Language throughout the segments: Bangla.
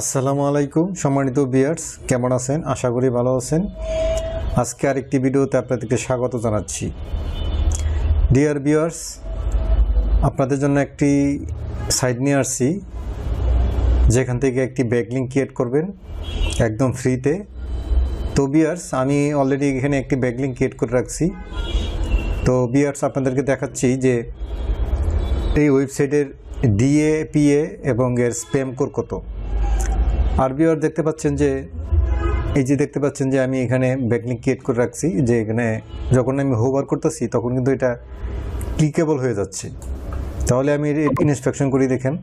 আসসালামু আলাইকুম, সম্মানিত বিয়ার্স কেমন আছেন? আশা করি ভালো আছেন। আজকে আরেকটি ভিডিওতে আপনাদেরকে স্বাগত জানাচ্ছি। ডিয়ার বিয়ার্স আপনাদের জন্য একটি সাইট নিয়ে আসছি। যেখান থেকে একটি ব্যাকলিং ক্রিয়েট করবেন, একদম ফ্রিতে তো বিয়ার্স আমি অলরেডি এখানে একটি ব্যাকলিং ক্রিয়েট করে রাখছি। তো বিয়ার্স আপনাদেরকে দেখাচ্ছি যে এই ওয়েবসাইটের ডিএ পিএ এবং এর স্প্যাম কোর কত। আর বিয়ার দেখতে পাচ্ছেন যে, এই যে দেখতে পাচ্ছেন যে আমি এখানে ব্যাকলিং ক্রিয়েট করে রাখছি, যে এখানে যখন আমি হোভার করতেছি, তখন কিন্তু এটা ক্লিকেবল হয়ে যাচ্ছে। তাহলে আমি ইনস্পেকশন করি, দেখেন।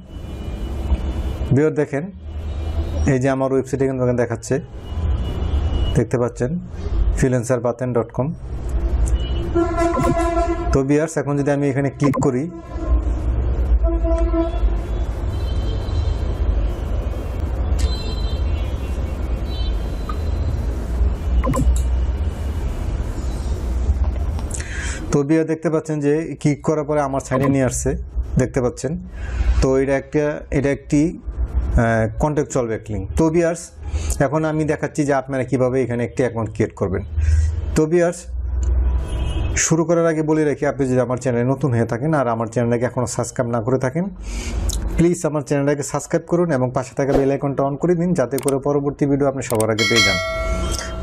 বিয়ার দেখেন, এই যে আমার ওয়েবসাইট এখানে দেখাচ্ছে। দেখতে পাচ্ছেন ফিলেন্সার বাতেন ডট কম তো বিয়ার্স, এখন যদি আমি এখানে ক্লিক করি তো বিয়া দেখতে পাচ্ছেন যে কিক করার পরে আমার সাইডে নিয়ে আসছে, দেখতে পাচ্ছেন। তো এটা একটা, এটা একটি কন্ট্যাকচুয়াল ব্যাকলিং তো বিয়ার্স এখন আমি দেখাচ্ছি যে আপনারা কীভাবে এখানে একটি অ্যাকাউন্ট ক্রিয়েট করবেন। তো বিয়ার্স শুরু করার আগে বলে রাখি, আপনি যদি আমার চ্যানেলে নতুন হয়ে থাকেন আর আমার চ্যানেলটাকে এখনও সাবস্ক্রাইব না করে থাকেন প্লিজ আমার চ্যানেলটাকে সাবস্ক্রাইব করুন এবং পাশে থাকা বেল আইকনটা অন করে দিন যাতে করে পরবর্তী ভিডিও আপনি সবার আগে পেয়ে যান।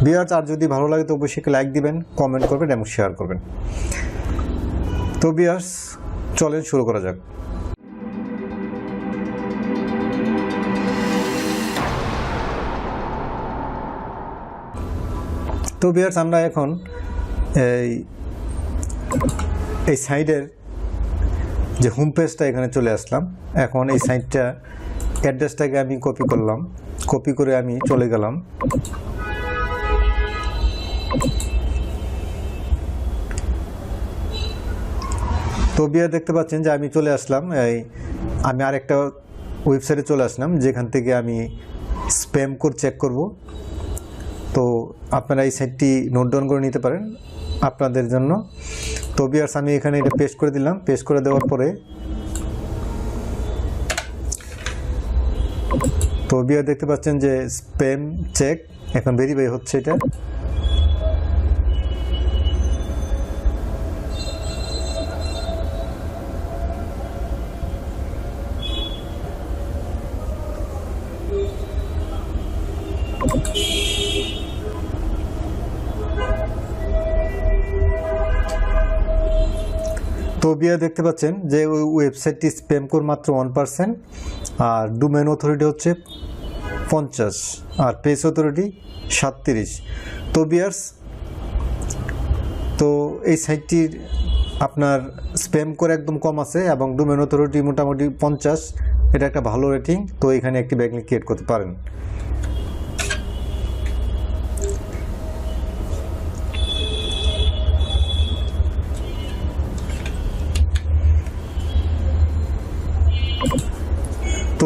বিয়ার্স আর যদি ভালো লাগে তো অবশ্যই লাইক দিবেন কমেন্ট করবেন এবং শেয়ার করবেন। তো বিয়ার্স চলেন শুরু করা যাক। তো বিয়ার্স আমরা এখন এই এই সাইডের যে হোম পেজটা এখানে চলে আসলাম, এখন এই সাইডটা অ্যাড্রেসটাকে আমি কপি করলাম কপি করে আমি চলে গেলাম। তো বিয়ে দেখতে পাচ্ছেন যে আমি চলে আসলাম, এই আমি আরেকটা ওয়েবসাইটে চলে আসলাম, যেখান থেকে আমি স্প্যাম কোড চেক করব। তো আপনারা এই সাইটটি নোট ডাউন করে নিতে পারেন আপনাদের জন্য। তো বিয়ার্স আমি এখানে এটা পেস্ট করে দিলাম। পেস্ট করে দেওয়ার পরে তো বিয়ার দেখতে পাচ্ছেন যে স্প্যাম চেক এখন ভেরিফাই হচ্ছে এটা। তো বিয়া দেখতে পাচ্ছেন যে ওই ওয়েবসাইটটি স্প্যাম কোর মাত্র ওয়ান পার্সেন্ট আর ডোমেন অথরিটি হচ্ছে পঞ্চাশ আর পেজ অথরিটি সাতত্রিশ। তো বিয়ার্স তো এই সাইটটির আপনার স্প্যাম করে একদম কম আছে এবং ডোমেন অথরিটি মোটামুটি পঞ্চাশ। এটা একটা ভালো রেটিং তো এখানে একটি ব্যাংক ক্রিয়েট করতে পারেন।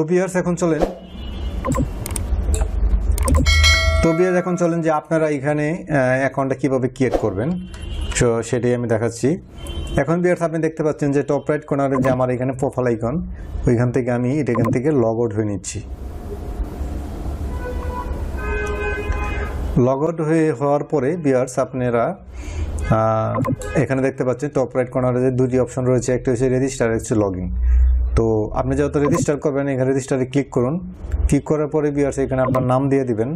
তো বিয়ার্স এখন চলেন। তো বিয়ার্স এখন চলেন যে আপনারা এখানে অ্যাকাউন্টটা কীভাবে ক্রিয়েট করবেন। সো সেটাই আমি দেখাচ্ছি। এখন বিয়ার্স আপনি দেখতে পাচ্ছেন যে টপ রাইট কর্নারে যে আমার এখানে প্রোফাইল আইকন ওইখান থেকে আমি এটা এখান থেকে লগ আউট হয়ে নিচ্ছি। লগ আউট হয়ে হওয়ার পরে বিয়ার্স আপনারা এখানে দেখতে পাচ্ছেন টপ রাইট কর্নারে যে দুটি অপশন রয়েছে, একটা হচ্ছে রেজিস্টার হচ্ছে লগ ইন তো আপনি যত রেজিস্টার করবেন, এখানে রেজিস্টারে ক্লিক করুন। ক্লিক করার পরে বিয়ার্স এখানে আপনার নাম দিয়ে দিবেন।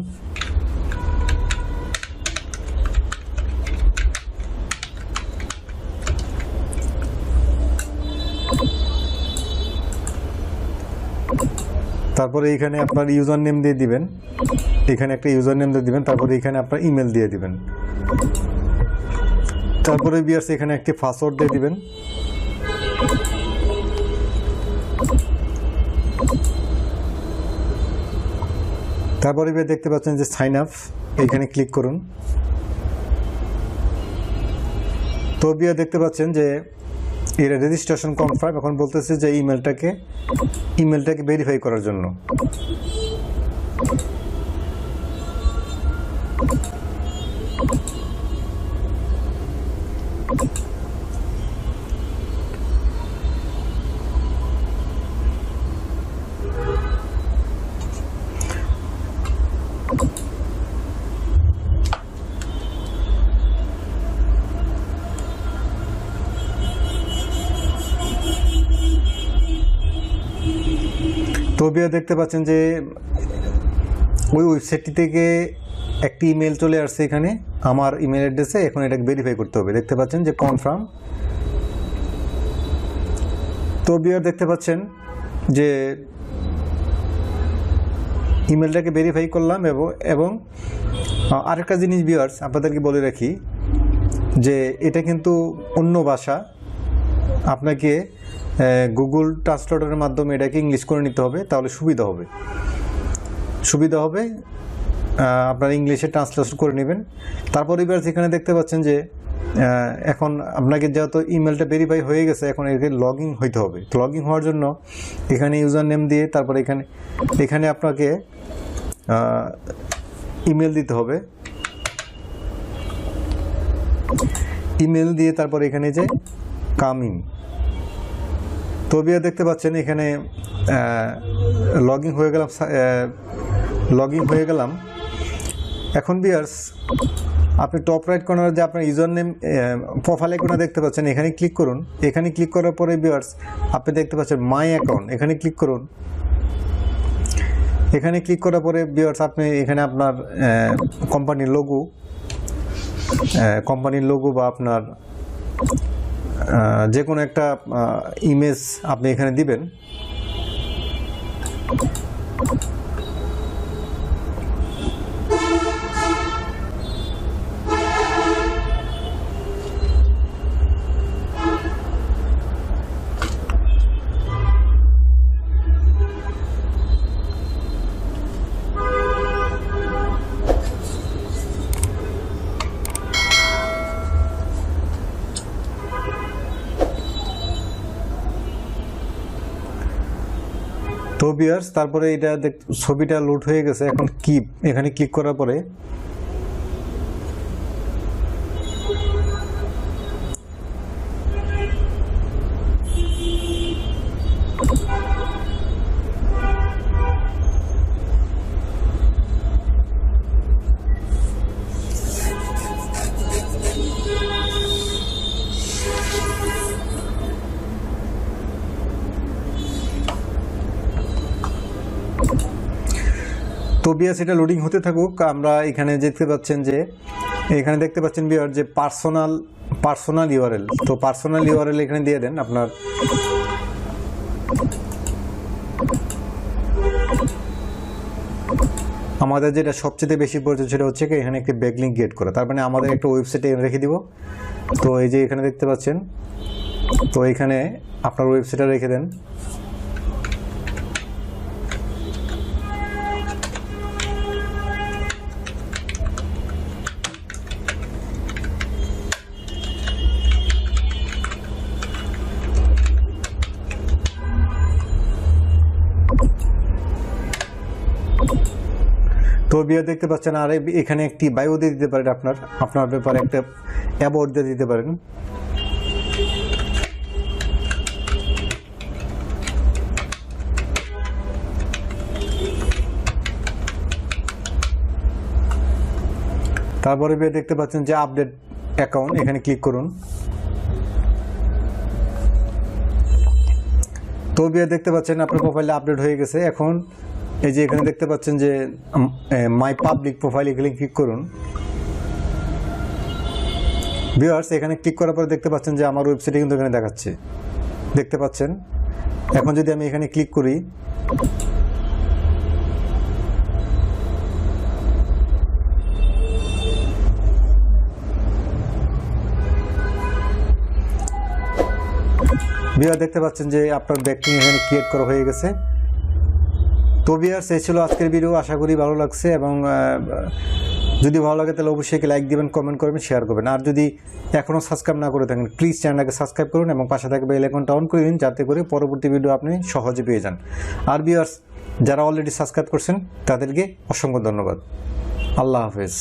তারপরে এখানে আপনার ইউজার নেম দিয়ে দিবেন। এখানে একটা ইউজার নেম দিয়ে দিবেন, তারপরে এখানে আপনার ইমেল দিয়ে দিবেন। তারপরে বিয়ার্স এখানে একটি পাসওয়ার্ড দিয়ে দিবেন। তারপরে এবার দেখতে পাচ্ছেন যে সাইন আপ এখানে ক্লিক করুন। তো বিয়া দেখতে পাচ্ছেন যে এটা রেজিস্ট্রেশন কনফার্ম এখন বলতেছে যে ইমেলটাকে ইমেলটাকে ভেরিফাই করার জন্য। তো বিয়া দেখতে পাচ্ছেন যে ওই ওয়েবসাইটটি থেকে একটি ইমেল চলে আসছে এখানে। আমার ইমেল অ্যাড্রেসে এখন এটাকে ভেরিফাই করতে হবে। দেখতে পাচ্ছেন যে কনফার্ম তো বিয়ার দেখতে পাচ্ছেন যে ইমেলটাকে ভেরিফাই করলাম এবং এবং আরেকটা জিনিস বিয়ার্স আপনাদেরকে বলে রাখি যে এটা কিন্তু অন্য ভাষা। আপনাকে গুগল ট্রান্সলেটরের মাধ্যমে এটাকে ইংলিশ করে নিতে হবে, তাহলে সুবিধা হবে। সুবিধা হবে আপনার ইংলিশে ট্রান্সলেশন করে নেবেন। তারপর এবার এখানে দেখতে পাচ্ছেন যে এখন আপনাকে যেহেতু ইমেলটা ভেরিফাই হয়ে গেছে, এখন একে লগ ইন হইতে হবে। লগ ইন হওয়ার জন্য এখানে ইউজার নেম দিয়ে তারপর এখানে এখানে আপনাকে ইমেল দিতে হবে। ইমেল দিয়ে তারপর এখানে যে কাম ইন তো বিয়া দেখতে পাচ্ছেন এখানে লগ ইন হয়ে গেলাম লগ ইন হয়ে গেলাম। এখন বিয়ার্স, আপনি টপ রাইট কর্নার যে আপনার ইউজার নেম প্রোফাইল আইকনে দেখতে পাচ্ছেন, এখানে ক্লিক করুন। এখানে ক্লিক করার পরে বিয়ার্স, আপনি দেখতে পাচ্ছেন মাই অ্যাকাউন্ট এখানে ক্লিক করুন। এখানে ক্লিক করার পরে বিয়ার্স, আপনি এখানে আপনার কোম্পানির লোগো কোম্পানির লোগো বা আপনার যে কোনো একটা ইমেজ আপনি এখানে দিবেন। বিয়ার্স তারপরে এটা দেখ ছবিটা লোড হয়ে গেছে। এখন কি এখানে ক্লিক করার পরে তো বিয়াস এটা লোডিং হতে থাকুক, আমরা এখানে দেখতে পাচ্ছেন যে, এখানে দেখতে পাচ্ছেন বিয়ার যে পার্সোনাল পার্সোনাল ইউআরএল তো পার্সোনাল ইউআরএল এখানে দিয়ে দেন আপনার। আমাদের যেটা সবচেয়ে বেশি প্রয়োজন সেটা হচ্ছে কি, এখানে একটি ব্যাকলিং গেট করা। তার মানে আমাদের একটা ওয়েবসাইটে রেখে দিব। তো এই যে এখানে দেখতে পাচ্ছেন, তো এখানে আপনার ওয়েবসাইটে রেখে দেন। তো বিয়ে দেখতে পাচ্ছেন, আর এখানে একটি বায়ো দিয়ে দিতে পারেন আপনার আপনার ব্যাপারে একটা অ্যাবোর্ড দিয়ে দিতে পারেন। তারপরে বিয়ে দেখতে পাচ্ছেন যে আপডেট অ্যাকাউন্ট এখানে ক্লিক করুন। তো বিয়ে দেখতে পাচ্ছেন, আপনার প্রোফাইলে আপডেট হয়ে গেছে। এখন এই যে এখানে দেখতে পাচ্ছেন যে মাই পাবলিক প্রোফাইল এখানে ক্লিক করুন। ভিউয়ার্স এখানে ক্লিক করার পরে দেখতে পাচ্ছেন যে আমার ওয়েবসাইটে কিন্তু এখানে দেখাচ্ছে। দেখতে পাচ্ছেন? এখন যদি আমি এখানে ক্লিক করি বিয়ার দেখতে পাচ্ছেন যে আপনার ব্যাকটিং এখানে ক্রিয়েট করা হয়ে গেছে। তো বিয়ার্স এই ছিল আজকের ভিডিও আশা করি ভালো লাগছে এবং যদি ভালো লাগে তাহলে অবশ্যই লাইক দিবেন কমেন্ট করবেন শেয়ার করবেন। আর যদি এখনও সাবস্ক্রাইব না করে থাকেন প্লিজ চ্যানেলটাকে সাবস্ক্রাইব করুন এবং পাশে থাকবে বেল অন করে দিন, যাতে করে পরবর্তী ভিডিও আপনি সহজে পেয়ে যান। আর বিয়ার্স যারা অলরেডি সাবস্ক্রাইব করছেন, তাদেরকে অসংখ্য ধন্যবাদ। আল্লাহ হাফেজ।